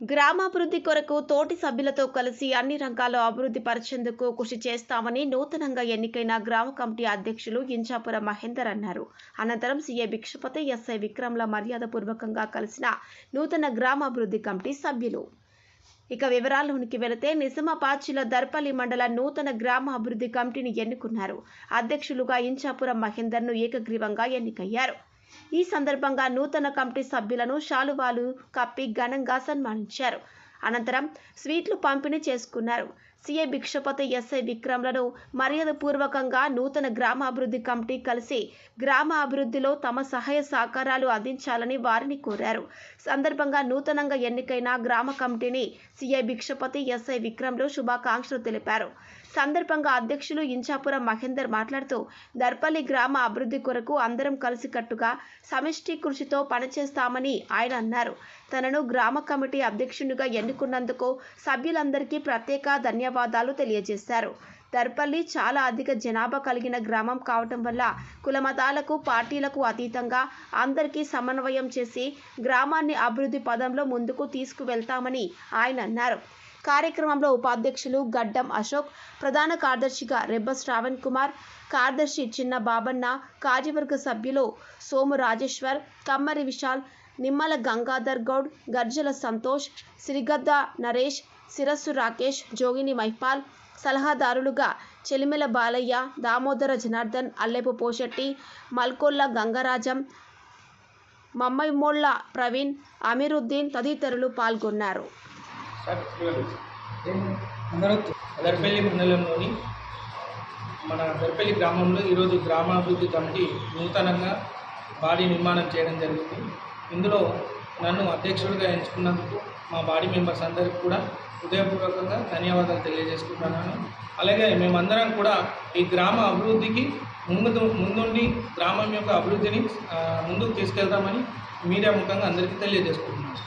గ్రామాభివృద్ధి కొరకు తోటి సభ్యులతో కలిసి అన్ని రంగాల్లో అభివృద్ధి పరిచేందుకు కృషి చేస్తామని నూతనంగా ఎన్నికైన గ్రామ కమిటీ అధ్యక్షులు ఇంచాపురం మహేందర్ అన్నారు. అనంతరం సీఏ భిక్షపతి ఎస్ఐ విక్రమ్ల మర్యాదపూర్వకంగా కలిసిన నూతన గ్రామాభివృద్ధి కమిటీ సభ్యులు. ఇక వివరాల్లోనికి వెళితే నిజామాబాద్ దర్పల్లి మండల నూతన గ్రామ అభివృద్ధి కమిటీని ఎన్నుకున్నారు. అధ్యక్షులుగా ఇంచాపురం మహేందర్ను ఏకగ్రీవంగా ఎన్నికయ్యారు. ఈ సందర్భంగా నూతన కమిటీ సభ్యులను శాలువాలు కప్పి ఘనంగా సన్మానించారు. అనంతరం స్వీట్లు పంపిణీ చేసుకున్నారు. సీఏ భిక్షపతి ఎస్ఐ విక్రమ్లను మర్యాదపూర్వకంగా నూతన గ్రామాభివృద్ధి కమిటీ కలిసి గ్రామ అభివృద్ధిలో తమ సహాయ సహకారాలు అందించాలని వారిని కోరారు. సందర్భంగా నూతనంగా ఎన్నికైన గ్రామ కమిటీని సిఐ భిక్షపతి ఎస్ఐ విక్రమ్లు శుభాకాంక్షలు తెలిపారు. సందర్భంగా అధ్యక్షులు ఇంచాపురం మహేందర్ మాట్లాడుతూ దర్పల్లి గ్రామ అభివృద్ధి కొరకు అందరం కలిసికట్టుగా సమిష్టి కృషితో పనిచేస్తామని ఆయన అన్నారు. తనను గ్రామ కమిటీ అధ్యక్షునిగా ఎన్నుకున్నందుకు సభ్యులందరికీ ప్రత్యేక ధన్యవాదాలు. తెలియజేశారు. దర్పల్లి చాలా అధిక జనాభా కలిగిన గ్రామం కావటం వల్ల కులమతాలకు పార్టీలకు అతీతంగా అందరికీ సమన్వయం చేసి గ్రామాన్ని అభివృద్ధి పదంలో ముందుకు తీసుకువెళ్తామని ఆయన అన్నారు. కార్యక్రమంలో ఉపాధ్యక్షులు గడ్డం అశోక్ ప్రధాన కార్యదర్శిగా రెబ్బ శ్రావణ్ కుమార్ కార్యదర్శి చిన్న బాబన్న కార్యవర్గ సభ్యులు సోము రాజేశ్వర్ కమ్మరి విశాల్ నిమ్మల గంగాధర్ గౌడ్ గర్జల సంతోష్ సిరిగద్ద నరేష్ శిరస్సు రాకేష్ జోగిని మైపాల్ సలహాదారులుగా చెలిమెల బాలయ్య దామోదర జనార్దన్ అల్లెపు పోశెట్టి మల్కొల్ల గంగరాజం మమ్మయ్మోళ్ళ ప్రవీణ్ అమీరుద్దీన్ తదితరులు పాల్గొన్నారు. దర్పల్లి మండలంలోని మన దర్పల్లి గ్రామంలో ఈరోజు గ్రామాభివృద్ధి కమిటీ నూతనంగా బాడీ నిర్మాణం చేయడం జరిగింది. ఇందులో నన్ను అధ్యక్షుడిగా ఎంచుకున్నందుకు మా బాడీ మెంబర్స్ అందరికీ కూడా హృదయపూర్వకంగా ధన్యవాదాలు తెలియజేసుకుంటున్నాను. అలాగే మేమందరం కూడా ఈ గ్రామ అభివృద్ధికి ముందు ముందుండి గ్రామం యొక్క అభివృద్ధిని ముందుకు తీసుకెళ్తామని మీడియా ముఖంగా అందరికీ తెలియజేసుకుంటున్నాను.